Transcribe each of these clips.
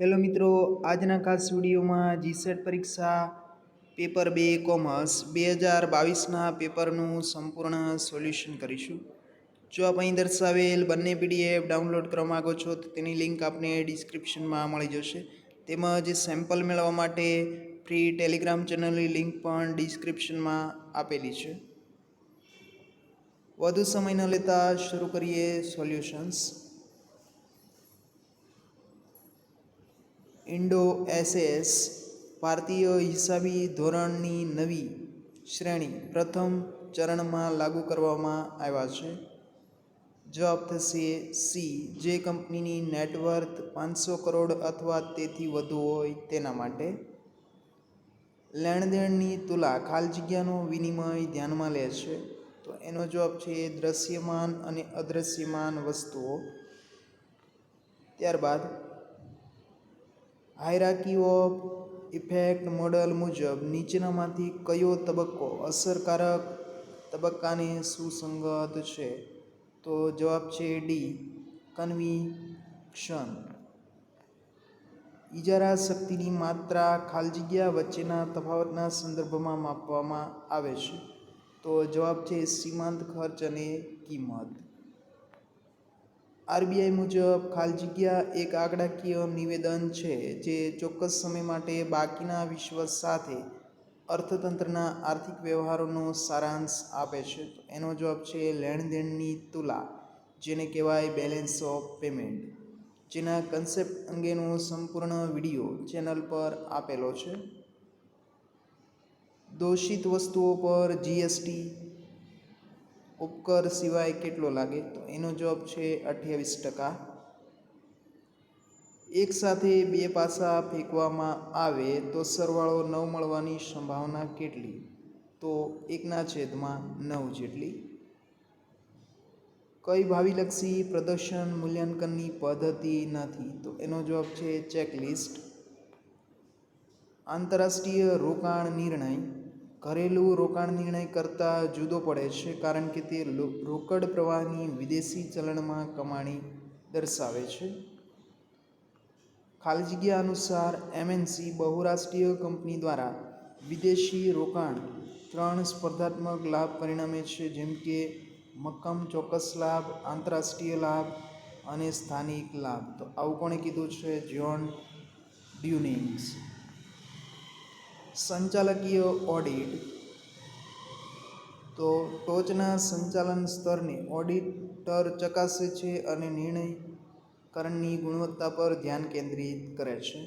Hello મિત્રો, આજના ખાસ વિડીયોમાં જીસેટ પરીક્ષા પેપર બે કોમર્સ બે હજાર બાવીસના પેપરનું સંપૂર્ણ સોલ્યુશન કરીશું. જો આપ અહીં દર્શાવેલ બંને પીડીએફ ડાઉનલોડ કરવા માગો છો, તો તેની લિંક આપને ડિસ્ક્રિપ્શનમાં મળી જશે. તેમજ સેમ્પલ મેળવવા માટે ફ્રી ટેલિગ્રામ ચેનલની લિંક પણ ડિસ્ક્રિપ્શનમાં આપેલી છે. વધુ સમય ન લેતા શરૂ કરીએ સોલ્યુશન્સ. ઇન્ડો એસએસ ભારતીય હિસાબી ધોરણની નવી શ્રેણી પ્રથમ ચરણમાં લાગુ કરવામાં આવ્યા છે. જવાબ થશે સી, જે કંપનીની નેટવર્થ પાંચસો કરોડ અથવા તેથી વધુ હોય તેના માટે. લેણદેણની તુલા ખાલી જગ્યાનો વિનિમય ધ્યાનમાં લે છે. તો એનો જવાબ છે દ્રશ્યમાન અને અદ્રશ્યમાન વસ્તુઓ. ત્યારબાદ હાયરાકી ઓફ ઇફેક્ટ મોડલ મુજબ નીચેનામાંથી કયો તબક્કો અસરકારક તબક્કાને સુસંગત છે? તો જવાબ છે ડી, કન્વિક્શન. ઇજારા શક્તિની માત્રા ખાલી વચ્ચેના તફાવતના સંદર્ભમાં માપવામાં આવે છે. તો જવાબ છે સીમાંત ખર્ચ અને કિંમત. આરબીઆઈ મુજબ ખાલી જગ્યા એક આંકડાકીય નિવેદન છે જે ચોક્કસ સમય માટે બાકીના વિશ્વ સાથે અર્થતંત્રના આર્થિક વ્યવહારોનો સારાંશ આપે છે. એનો જવાબ છે લેણદેણની તુલા, જેને કહેવાય બેલેન્સ ઓફ પેમેન્ટ જેના કન્સેપ્ટ અંગેનો સંપૂર્ણ વીડિયો ચેનલ પર આપેલો છે. દોષિત વસ્તુઓ પર જીએસટી ઉપકર સિવાય કેટલો લાગે? તો એનો જવાબ છે અઠ્યાવીસ ટકા. એક સાથે બે પાસા ફેંકવામાં આવે તો સરવાળો નવ મળવાની સંભાવના કેટલી? તો એકના છેદમાં નવ જેટલી. કઈ ભાવિલક્ષી પ્રદર્શન મૂલ્યાંકનની પદ્ધતિ નથી? તો એનો જવાબ છે ચેકલિસ્ટ. આંતરરાષ્ટ્રીય રોકાણ નિર્ણય. ઘરેલું રોકાણ નિર્ણય કરતાં જુદો પડે છે, કારણ કે તે રોકડ પ્રવાહની વિદેશી ચલણમાં કમાણી દર્શાવે છે. ખાલી જગ્યા અનુસાર એમએનસી બહુરાષ્ટ્રીય કંપની દ્વારા વિદેશી રોકાણ ત્રણ સ્પર્ધાત્મક લાભ પરિણમે છે, જેમ કે મક્કમ ચોક્કસ લાભ, આંતરરાષ્ટ્રીય લાભ અને સ્થાનિક લાભ. તો આવું કોણે કીધું છે? જ્હોન ડ્યુનિંગ્સ. સંચાલકીય ઓડિટ તો ટોચના સંચાલન સ્તરને ઓડિટર ચકાસે છે અને નિર્ણયકરણની ગુણવત્તા પર ધ્યાન કેન્દ્રિત કરે છે.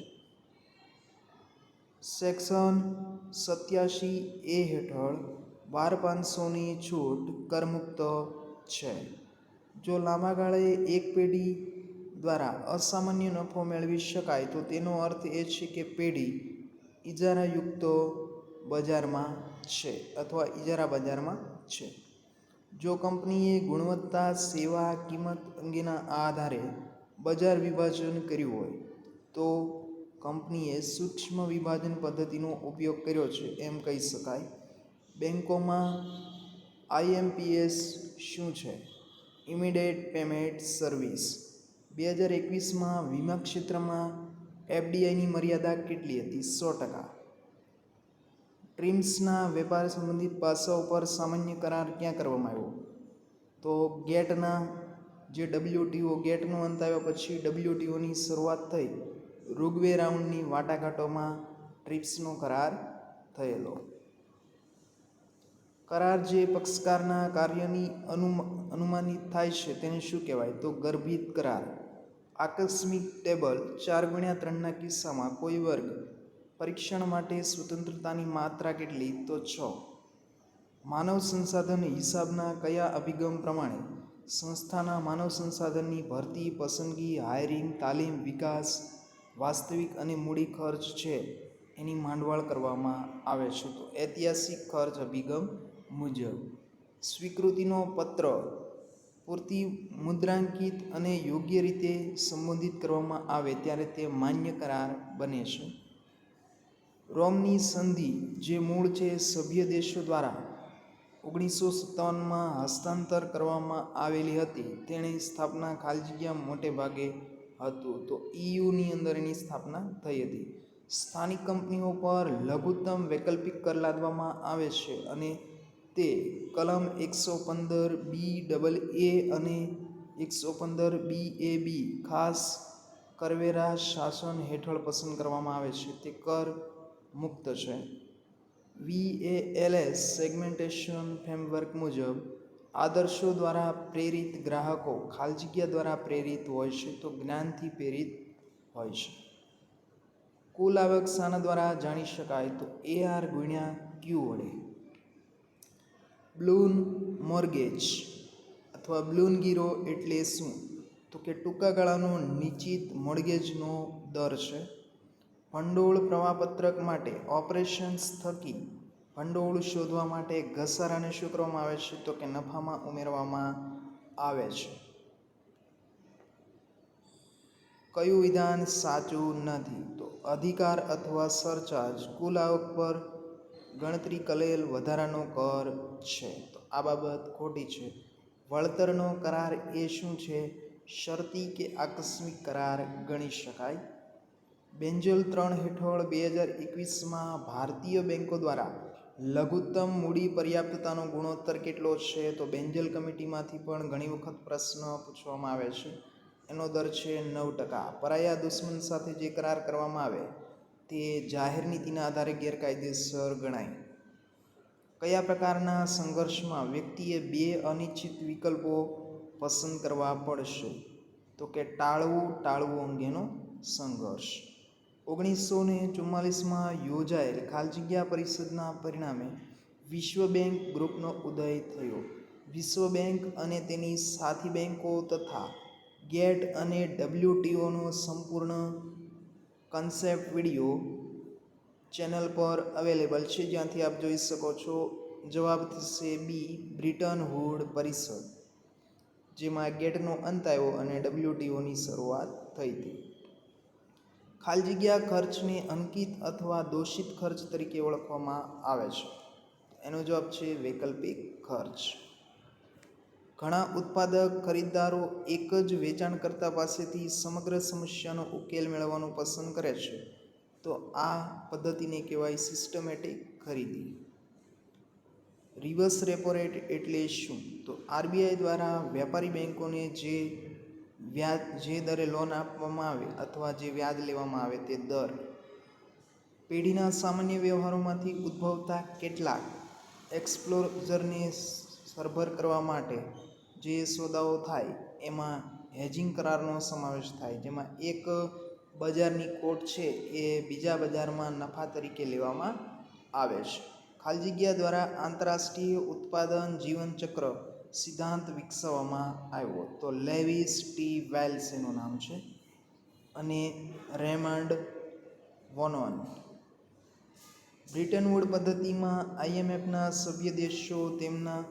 સેક્શન સત્યાસી એ હેઠળ બાર પાંચસોની છૂટ કરમુક્ત છે. જો લાંબા ગાળે એક પેઢી દ્વારા અસામાન્ય નફો મેળવી શકાય તો તેનો અર્થ એ છે કે પેઢી ઇજારાયુક્ત બજારમાં છે અથવા ઇજારા બજારમાં છે. જો કંપનીએ ગુણવત્તા, સેવા, કિંમત અંગેના આધારે બજાર વિભાજન કર્યું હોય, તો કંપનીએ સૂક્ષ્મ વિભાજન પદ્ધતિનો ઉપયોગ કર્યો છે એમ કહી શકાય. બેન્કોમાં આઈએમપીએસ શું છે? Immediate payment service. બે હજાર એકવીસમાં વીમા ક્ષેત્રમાં એફડીઆઈની મર્યાદા કેટલી હતી? સો ટકા. ટ્રીમ્સના વેપાર સંબંધિત પાસાઓ પર સામાન્ય કરાર ક્યાં કરવામાં આવ્યો? તો ગેટના, જે ડબલ્યુટીઓ, ગેટનો અંત આવ્યા પછી ડબલ્યુટીઓની શરૂઆત થઈ. રૂગવે રાઉન્ડની વાટાઘાટોમાં ટ્રીપ્સનો કરાર થયેલો. કરાર જે પક્ષકારના કાર્યની અનુમાનિત થાય છે તેને શું કહેવાય? તો ગર્ભિત કરાર. આકસ્મિક ટેબલ ચાર ગુણ્યા ત્રણના કિસ્સામાં કોઈ વર્ગ પરીક્ષણ માટે સ્વતંત્રતાની માત્રા કેટલી? તો છ. માનવ સંસાધન હિસાબના કયા અભિગમ પ્રમાણે સંસ્થાના માનવ સંસાધનની ભરતી, પસંદગી હાયરિંગ તાલીમ, વિકાસ, વાસ્તવિક અને મૂડી ખર્ચ છે એની માંડવાળ કરવામાં આવે છે. તો ઐતિહાસિક ખર્ચ અભિગમ મુજબ સ્વીકૃતિનો પત્ર પૂરતી મુદ્રાંકિત અને યોગ્ય રીતે સંબોધિત કરવામાં આવે ત્યારે તે માન્ય કરાર બને છે. રોમની સંધિ, જે મૂળ છે, સભ્ય દેશો દ્વારા ઓગણીસો સત્તાવનમાં હસ્તાંતર કરવામાં આવેલી હતી તેની સ્થાપના ખાલી જગ્યા મોટે ભાગે હતું. તો ઈયુની અંદર એની સ્થાપના થઈ હતી. સ્થાનિક કંપનીઓ પર લઘુત્તમ વૈકલ્પિક કર લાદવામાં આવે છે અને તે કલમ એકસો પંદર બી ડબલ એ અને એકસો પંદર બી એ બી ખાસ કરવેરા શાસન હેઠળ પસંદ કરવામાં આવે છે. તે કર મુક્ત છે. વીએએલએસ સેગમેન્ટેશન ફ્રેમવર્ક મુજબ આદર્શો દ્વારા પ્રેરિત ગ્રાહકો ખાલી દ્વારા પ્રેરિત હોય છે તો જ્ઞાનથી પ્રેરિત હોય છે. કુલ આવક શાના દ્વારા જાણી શકાય તો એ આર ગુણ્યા ક્યુ વડે બ્લૂન મોર્ગેજ અથવા બ્લૂન ગીરો એટલે શું? તો કે ટૂંકા ગાળાનો નિશ્ચિત મોર્ગેજનો દર છે. ભંડોળ પ્રમાણપત્રક માટે ઓપરેશન્સ થકી ભંડોળ શોધવા માટે ઘસારાને શું કરવામાં આવે છે તો કે નફામાં ઉમેરવામાં આવે છે. કયું વિધાન સાચું નથી? તો અધિકાર અથવા સરચાર્જ. કુલ આવક પર ગણતરી કરેલ વધારાનો કર છે. તો આ બાબત ખોટી છે. વળતરનો કરાર એ શું છે? શરતી કે આકસ્મિક કરાર ગણી શકાય. બેન્જલ ત્રણ હેઠળ બે હજાર એકવીસમાં ભારતીય બેંકો દ્વારા લઘુત્તમ મૂડી પર્યાપ્તતાનો ગુણોત્તર કેટલો છે? તો બેન્જલ કમિટીમાંથી પણ ઘણી વખત પ્રશ્ન પૂછવામાં આવે છે. એનો દર છે નવ ટકા. પરાયા દુશ્મન સાથે જે કરાર કરવામાં આવે, તે જાહેર નીતિના આધારે ગેરકાયદેસર ગણાય. કયા પ્રકારના સંઘર્ષમાં વ્યક્તિએ બે અનિશ્ચિત વિકલ્પો પસંદ કરવા પડશે? તો કે ટાળવું ટાળવું અંગેનો સંઘર્ષ. ઓગણીસો ને ચુમ્માલીસમાં યોજાયેલ ખાલજગ્યા પરિષદના પરિણામે વિશ્વ બેંક ગ્રુપનો ઉદય થયો. વિશ્વ બેંક અને તેની સાથી બેંકો તથા ગેટ અને ડબલ્યુટીઓનો સંપૂર્ણ કન્સેપ્ટ વીડિયો ચેનલ પર અવેલેબલ છે, જ્યાંથી આપ જોઈ શકો છો. જવાબ થશે બી બ્રિટન પરિષદ જેમાં ગેટનો અંત આવ્યો અને ડબલ્યુટીઓની શરૂઆત થઈ હતી. ખાલી જગ્યા ખર્ચને અંકિત અથવા દોષિત ખર્ચ તરીકે ઓળખવામાં આવે છે. એનો જવાબ છે વૈકલ્પિક ખર્ચ. ઘણા ઉત્પાદક ખરીદદારો એક જ વેચાણકર્તા પાસેથી સમગ્ર સમસ્યાનો ઉકેલ મેળવવાનું પસંદ કરે છે. તો આ પદ્ધતિને કહેવાય સિસ્ટમેટિક ખરીદી. રિવર્સ રેપો રેટ એટલે શું? તો આરબીઆઈ દ્વારા વેપારી બેન્કોને જે વ્યાજ, જે દરે લોન આપવામાં આવે અથવા જે વ્યાજ લેવામાં આવે તે દર પેઢીના સામાન્ય વ્યવહારોમાંથી ઉદ્ભવતા કેટલાક એક્સપ્લોઝરને સરભર કરવા માટે જે સોદાઓ થાય એમાં હેજિંગ કરારનો સમાવેશ થાય. જેમાં એક બજારની કોટ છે એ બીજા બજારમાં નફા તરીકે લેવામાં આવે છે. ખાલી જગ્યા દ્વારા આંતરરાષ્ટ્રીય ઉત્પાદન જીવનચક્ર સિદ્ધાંત વિકસાવવામાં આવ્યો. તો લેવિસ ટી વેલ્સ એનું નામ છે અને રેમન્ડ વોનોન. બ્રિટન વુડ પદ્ધતિમાં આઈએમએફના સભ્ય દેશો તેમના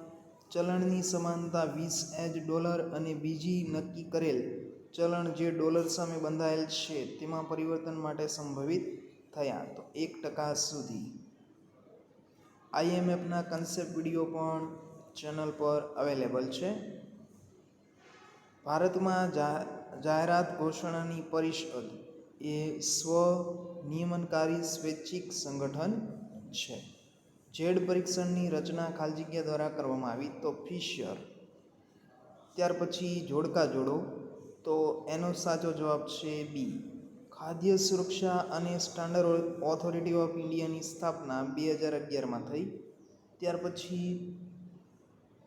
ચલણની સમાનતા વીસ એજ ડોલર અને બીજી નક્કી કરેલ ચલણ જે ડોલર સામે બંધાયેલ છે, તેમાં પરિવર્તન માટે સંભવિત થયા. તો એક ટકા સુધી. આઈએમએફના કન્સેપ્ટ વીડિયો પણ ચેનલ પર અવેલેબલ છે. ભારતમાં જાહેરાત ઘોષણાની પરિષદ એ સ્વ નિયમનકારી સ્વૈચ્છિક સંગઠન છે. જેડ પરીક્ષણની રચના ખાલજીગ્યા દ્વારા કરવામાં આવી. તો ફિશર. ત્યાર પછી જોડકા જોડો. તો એનો સાચો જવાબ છે બી ખાદ્ય સુરક્ષા અને સ્ટાન્ડર્ડ ઓથોરિટી ઓફ ઇન્ડિયાની સ્થાપના બે હજાર અગિયારમાં થઈ. ત્યાર પછી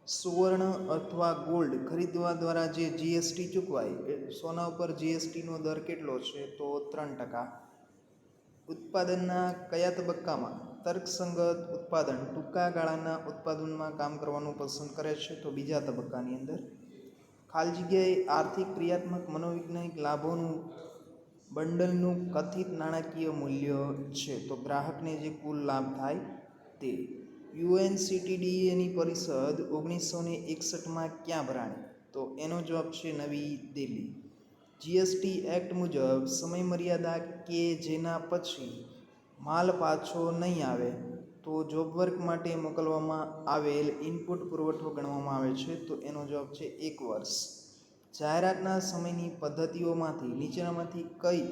સુવર્ણ અથવા ગોલ્ડ ખરીદવા દ્વારા જે જીએસટી ચૂકવાય સોના ઉપર જીએસટીનો દર કેટલો છે? તો ત્રણ ટકા. ઉત્પાદનના કયા તબક્કામાં? તર્કસંગત ઉત્પાદન ટૂંકા ગાળાના ઉત્પાદનમાં કામ કરવાનું પસંદ કરે છે? તો બીજા તબક્કાની અંદર ખાલી જગ્યાએ આર્થિક ક્રિયાત્મક મનોવૈજ્ઞાનિક લાભોનું બંડલનું કથિત નાણાકીય મૂલ્ય છે. તો ગ્રાહકને જે કુલ લાભ થાય તે યુએનસીટીડીએની પરિષદ ઓગણીસો ને એકસઠમાં ક્યાં ભરાણી? તો એનો જવાબ છે નવી દિલ્હી. જીએસટી એક્ટ મુજબ સમય મર્યાદા કે જેના પછી માલ પાછો નહીં આવે તો જોબ વર્ક માટે મોકલવામાં આવેલ ઇનપુટ પુરવઠો ગણવામાં આવે છે, તો એનો જવાબ છે એક વર્ષ. જાહેરાતના સમયની પદ્ધતિઓમાંથી નીચેનામાંથી કઈ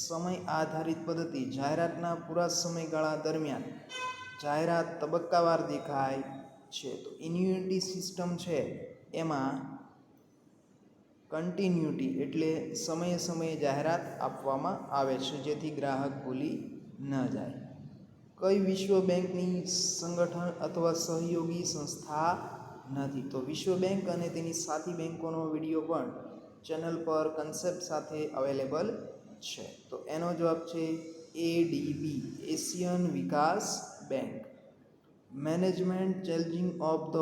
સમય આધારિત પદ્ધતિ જાહેરાતના પૂરા સમયગાળા દરમિયાન જાહેરાત તબક્કાવાર દેખાય છે, તો ઇન્યુનિટી સિસ્ટમ છે એમાં કન્ટિન્યુટી એટલે સમયે સમયે જાહેરાત આપવામાં આવે છે, જેથી ગ્રાહક ભૂલી ન જાય. કઈ વિશ્વ બેંકની સંગઠન અથવા સહયોગી સંસ્થા નથી? તો વિશ્વ બેંક અને તેની સાથી બેંકોનો વીડિયો પણ ચેનલ પર કન્સેપ્ટ સાથે અવેલેબલ છે. તો એનો જવાબ છે ADB Asian Vikas bank management challenging of the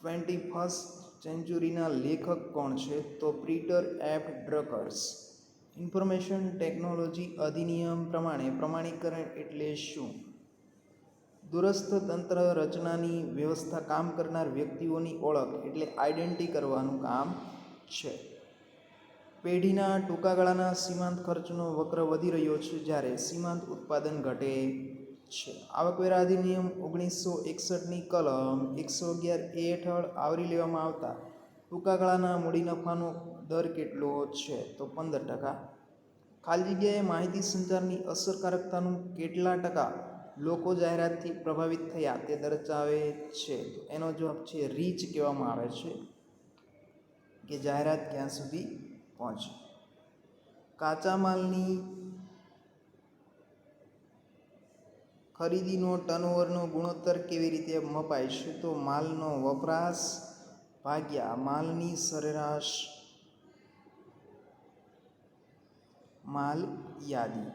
twenty first સેન્ચુરીના લેખક કોણ છે? તો Peter F Drucker's information technology અધિનિયમ પ્રમાણે પ્રમાણીકરણ એટલે શું? દૂરસ્થ તંત્ર રચનાની વ્યવસ્થા કામ કરનાર વ્યક્તિઓની ઓળખ એટલે આઈડેન્ટી કરવાનું કામ છે. પેઢીના ટૂંકા ગાળાના સીમાંત ખર્ચનો વક્ર વધી રહ્યો છે જ્યારે સીમાંત ઉત્પાદન ઘટે છે. આવકવેરા અધિનિયમ ઓગણીસો એકસઠની કલમ એકસો અગિયાર એ હેઠળ આવરી લેવામાં આવતા ટૂંકા ગાળાના મૂડી નફાનો દર કેટલો છે? તો પંદર ટકા. ખાલી જગ્યાએ માહિતી સંચારની અસરકારકતાનું કેટલા ટકા લોકો જાહેરાતથી પ્રભાવિત થયા તે દર્શાવે છે. એનો જવાબ છે રીચ કહેવામાં આવે છે કે જાહેરાત ક્યાં સુધી પહોંચે. કાચા માલની ખરીદીનો ટર્નઓવરનો ગુણોત્તર કેવી રીતે મપાય છે? તો માલનો વપરાશ ભાગ્યા માલની સરેરાશ માલ યાદી.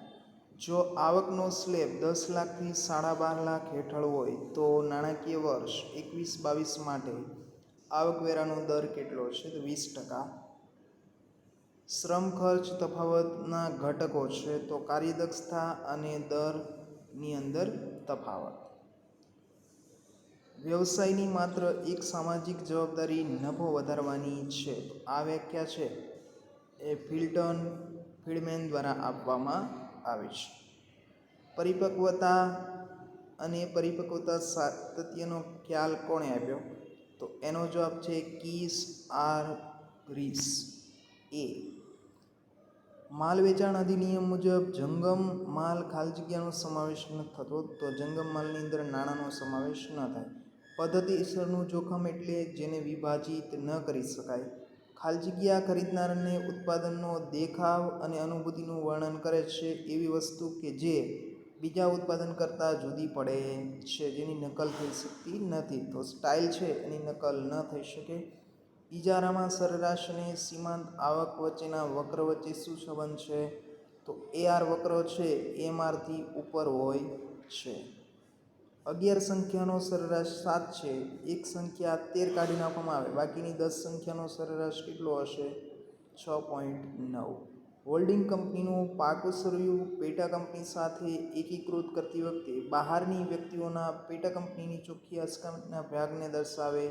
જો આવકનો સ્લેબ દસ લાખથી સાડા બાર લાખ હેઠળ હોય તો નાણાકીય વર્ષ એકવીસ બાવીસ માટે આવકવેરાનો દર કેટલો છે? તો વીસ ટકા. શ્રમ ખર્ચ તફાવતના ઘટકો છે તો કાર્યદક્ષતા અને દરની અંદર તફાવત. વ્યવસાયની માત્ર એક સામાજિક જવાબદારી નફો વધારવાની છે. આ વ્યાખ્યા છે. એ ફિલ્ટન ફિલ્ડમેન દ્વારા આપવામાં આવે છે. પરિપક્વતા અને પરિપક્વતા સાતત્યનો ખ્યાલ કોણે આપ્યો? તો એનો જવાબ છે કીસ આર ગ્રીસ. એ. માલ વેચાણ અધિનિયમ મુજબ જંગમ માલ ખાલી જગ્યાનો સમાવેશ ન થતો તો જંગમ માલની અંદર નાણાંનો સમાવેશ ન થાય. પદ્ધતિસરનું જોખમ એટલે જેને વિભાજિત ન કરી શકાય. ખાલી જગ્યા ખરીદનારને ઉત્પાદનનો દેખાવ અને અનુભૂતિનું વર્ણન કરે છે એવી વસ્તુ કે જે બીજા ઉત્પાદન કરતાં જુદી પડે છે, જેની નકલ થઈ શકતી નથી. તો સ્ટાઇલ છે, એની નકલ ન થઈ શકે. ઇજારામાં સરેરાશ અને સીમાંત આવક વચ્ચેના વક્ર વચ્ચે શું સંબંધ છે? તો એ આર વક્ર છે એમઆરથી ઉપર હોય છે. અગિયાર સંખ્યાનો સરેરાશ સાત છે. એક સંખ્યા તેર કાઢી નાખવામાં આવે. બાકીની દસ સંખ્યાનો સરેરાશ કેટલો હશે? છ પોઈન્ટ નવ. હોલ્ડિંગ કંપનીનું પાકું સરવ્યું. પેટા કંપની સાથે એકીકૃત કરતી વખતે બહારની વ્યક્તિઓના પેટા કંપનીની ચોખ્ખી અસ્કમના ભાગને દર્શાવે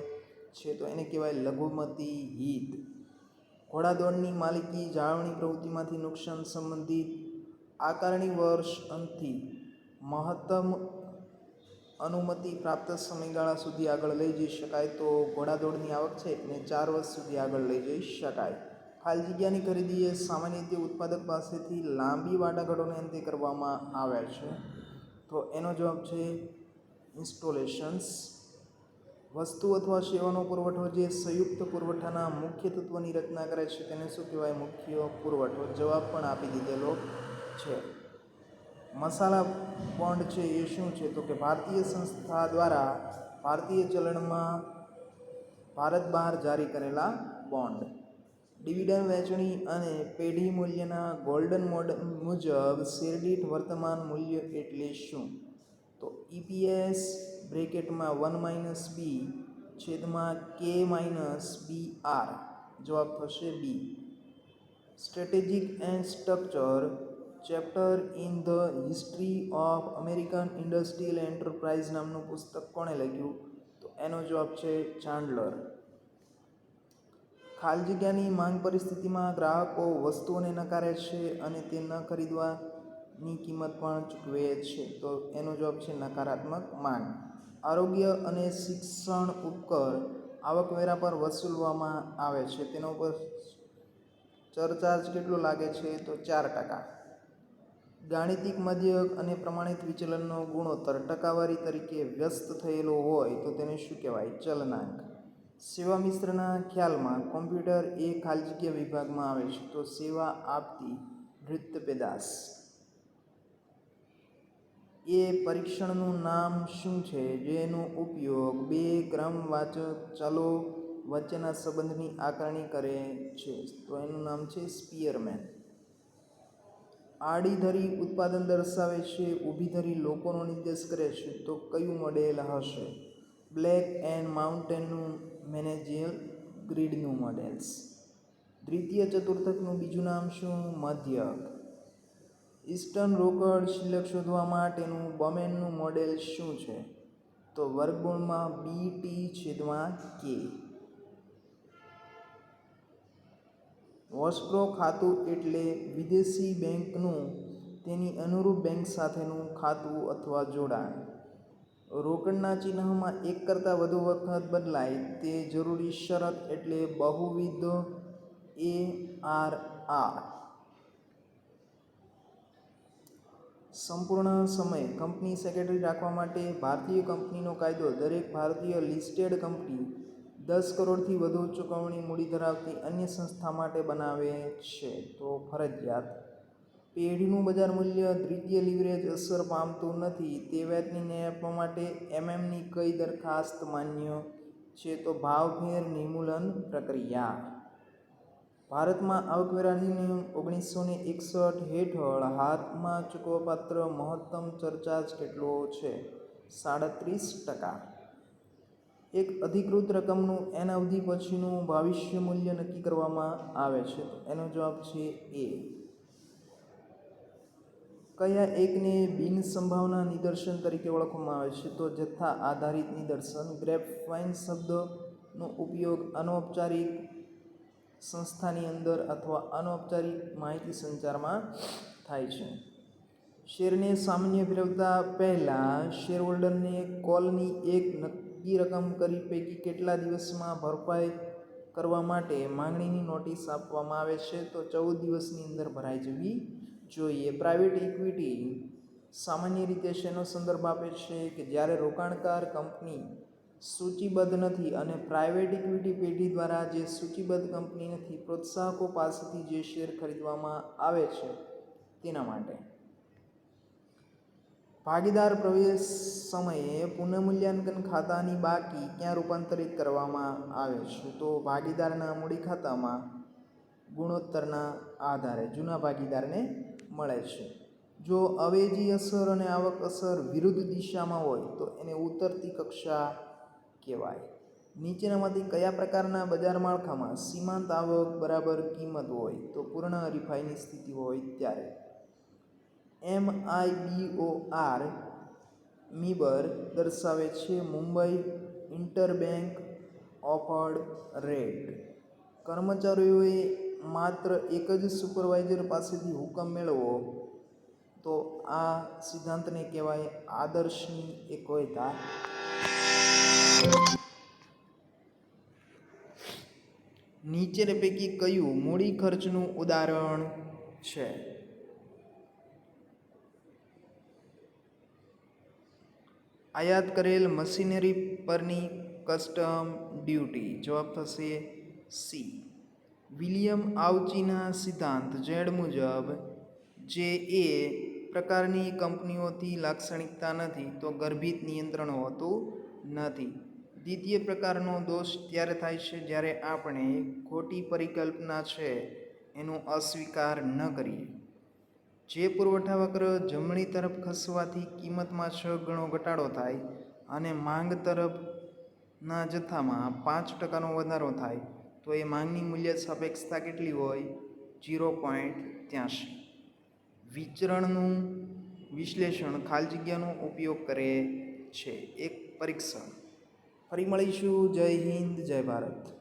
છે. તો એને કહેવાય લઘુમતી હિત. ઘોડાદોડની માલિકી જાળવણી પ્રવૃત્તિમાંથી નુકસાન સંબંધિત આકારણી વર્ષ અંતથી મહત્તમ અનુમતિ પ્રાપ્ત સમયગાળા સુધી આગળ લઈ જઈ શકાય તો ઘોડાદોડની આવક છે એને ચાર વર્ષ સુધી આગળ લઈ જઈ શકાય. ખાલ જગ્યાની ખરીદી એ સામાન્ય રીતે ઉત્પાદક પાસેથી લાંબી વાટાઘાટોને અંતે કરવામાં આવે છે. તો એનો જવાબ છે ઇન્સ્ટોલેશન્સ. વસ્તુ અથવા સેવાનો પુરવઠો જે સંયુક્ત પુરવઠાના મુખ્ય તત્વની રચના કરે છે તેને શું કહેવાય? મુખ્ય પુરવઠો જવાબ પણ આપી દીધેલો છે. મસાલા બોન્ડ છે એ શું છે? તો કે ભારતીય સંસ્થા દ્વારા ભારતીય ચલણમાં ભારત બહાર જારી કરેલા બોન્ડ ડિવિડન્ડ વહેંચણી અને પેઢી મૂલ્યના ગોલ્ડન મોડલ મુજબ શેરડીઠ વર્તમાન મૂલ્ય એટલે શું? તો ઈપીએસ બ્રેકેટમાં વન માઇનસ બી છેદમાં કે માઇનસ બી આર જવાબ થશે B strategic and structure chapter in the history of American industrial enterprise નામનું પુસ્તક કોણે લખ્યું? તો એનો જવાબ છે ચાન્ડલર ખાલી જગ્યાની માંગ પરિસ્થિતિમાં ગ્રાહકો વસ્તુઓને નકારે છે અને તે ન ખરીદવાની કિંમત પણ ચૂકવે છે. તો એનો જવાબ છે નકારાત્મક માંગ. આરોગ્ય અને શિક્ષણ ઉપકર આવકવેરા પર વસૂલવામાં આવે છે. તેના ઉપર સરચાર્જ કેટલો લાગે છે? તો ચાર ટકા. ગાણિતિક મધ્યક અને પ્રમાણિત વિચલનનો ગુણોત્તર ટકાવારી તરીકે વ્યસ્ત થયેલો હોય તો તેને શું કહેવાય? ચલનાંક. સેવા મિશ્રના ખ્યાલમાં કોમ્પ્યુટર એ ખાલી જગ્યા વિભાગમાં આવે છે, તો સેવા આપતી નૃત્ય પેદાશ. એ પરીક્ષણનું નામ શું છે? જેનો ઉપયોગ બે ક્રમવાચક ચલો વચ્ચેના સંબંધની આકારણી કરે છે. તો એનું નામ છે સ્પિયરમેન. આડી ધરી ઉત્પાદન દર્શાવે છે, ઊભી ધરી લોકોનો નિર્દેશ કરે છે, તો કયું મોડેલ હશે? બ્લેક એન્ડ માઉન્ટેનનું મેનેજિયલ ગ્રીડનું મોડેલ્સ. દ્વિતીય ચતુર્થકનું બીજું નામ શું? મધ્યક ઈસ્ટર્ન રોકડ શિલ્લક શોધવા માટેનું બમેનનું મોડેલ શું છે? તો વર્ગમૂળમાં બી ટી છેદમાં કે વોસ્ટ્રો ખાતું એટલે વિદેશી બેંકનું તેની અનુરૂપ બેંક સાથેનું ખાતું અથવા જોડાણ. રોકડના ચિહ્નમાં એક કરતાં વધુ વખત બદલાય તે જરૂરી શરત એટલે બહુવિધ એ આર આર સંપૂર્ણ સમય કંપની સેક્રેટરી રાખવા માટે ભારતીય કંપનીનો કાયદો દરેક ભારતીય લિસ્ટેડ કંપની દસ કરોડથી વધુ ચૂકવણી મૂડી ધરાવતી અન્ય સંસ્થા માટે બનાવે છે. તો ફરજિયાત. પેઢીનું બજાર મૂલ્ય, દ્વિતીય લિવરેજ અસર પામતું નથી. તે વ્યાજની આપવા માટે એમએમની કઈ દરખાસ્ત માન્ય છે તો ભાવફેર નિર્મૂલન પ્રક્રિયા. ભારતમાં આવકવેરા અધિનિયમ ઓગણીસો ને એકસઠ હેઠળ હાથમાં ચૂકવપાત્ર મહત્તમ સરચાર્જ કેટલો છે? સાડત્રીસ ટકા. એક અધિકૃત રકમનું એન અવધિ પછીનું ભવિષ્ય મૂલ્ય નક્કી કરવામાં આવે છે. એનો જવાબ છે એ કયા એકને બિન સંભાવના નિદર્શન તરીકે ઓળખવામાં આવે છે? તો જથ્થા આધારિત નિદર્શન ગ્રેપવાઇન શબ્દનો ઉપયોગ અનૌપચારિક સંસ્થાની અંદર અથવા અનૌપચારિક માહિતી સંચારમાં થાય છે. શેરને સામાન્ય ફેરવતા પહેલાં શેરહોલ્ડરને કોલની એક નક્કી રકમ કરી પૈકી કેટલા દિવસમાં ભરપાઈ કરવા માટે માંગણીની નોટિસ આપવામાં આવે છે તો ચૌદ દિવસની અંદર ભરાઈ જવી જોઈએ. પ્રાઇવેટ ઇક્વિટી સામાન્ય રીતે શેનો સંદર્ભ આપે છે કે જ્યારે રોકાણકાર કંપની સૂચિબદ્ધ નથી અને પ્રાઇવેટ ઇક્વિટી પેઢી દ્વારા જે સૂચિબદ્ધ કંપની નથી, પ્રોત્સાહકો પાસેથી જે શેર ખરીદવામાં આવે છે તેના માટે. ભાગીદાર પ્રવેશ સમયે પુનઃમૂલ્યાંકન ખાતાની બાકી ક્યાં રૂપાંતરિત કરવામાં આવે છે? તો ભાગીદારના મૂડી ખાતામાં ગુણોત્તરના આધારે જૂના ભાગીદારને મળે છે. જો અવેજી અસર અને આવક અસર વિરુદ્ધ દિશામાં હોય, તો એને ઉતરતી કક્ષા કહેવાય. નીચેનામાંથી કયા પ્રકારના બજાર માળખામાં સીમાંત આવક બરાબર કિંમત હોય, તો પૂર્ણ હરીફાઈની સ્થિતિ હોય ત્યારે. એમ આઈ બી ઓ આર મીબર દર્શાવે છે મુંબઈ ઇન્ટરબેન્ક ઓફર્ડ રેટ કર્મચારીઓએ માત્ર એક જ સુપરવાઇઝર પાસેથી હુકમ મેળવો, તો આ સિદ્ધાંતને કહેવાય આદર્શની એકોયતા નીચે પૈકી કયું મૂડી ખર્ચનું ઉદાહરણ છે? આયાત કરેલ મશીનરી પરની કસ્ટમ ડ્યુટી. જવાબ થશે સી. વિલિયમ આવચીના સિદ્ધાંત ઝેડ મુજબ, જે એ પ્રકારની કંપનીઓથી લાક્ષણિકતા નથી, તો ગર્ભિત નિયંત્રણ હોતું નથી. દ્વિતીય પ્રકારનો દોષ ત્યારે થાય છે જ્યારે આપણે ખોટી પરિકલ્પના છે, એનો અસ્વીકાર ન કરીએ. જે પુરવઠા વક્ર જમણી તરફ ખસવાથી કિંમતમાં છ ગણો ઘટાડો થાય અને માંગ તરફના જથ્થામાં પાંચ ટકાનો વધારો થાય, તો એ માંગની મૂલ્ય સાપેક્ષતા કેટલી હોય? Zero point ત્યાંશી. વિચરણનું વિશ્લેષણ ખાલી જગ્યાનો ઉપયોગ કરે છે. એક પરીક્ષણ. ફરી મળીશું. જય હિન્દ, જય ભારત.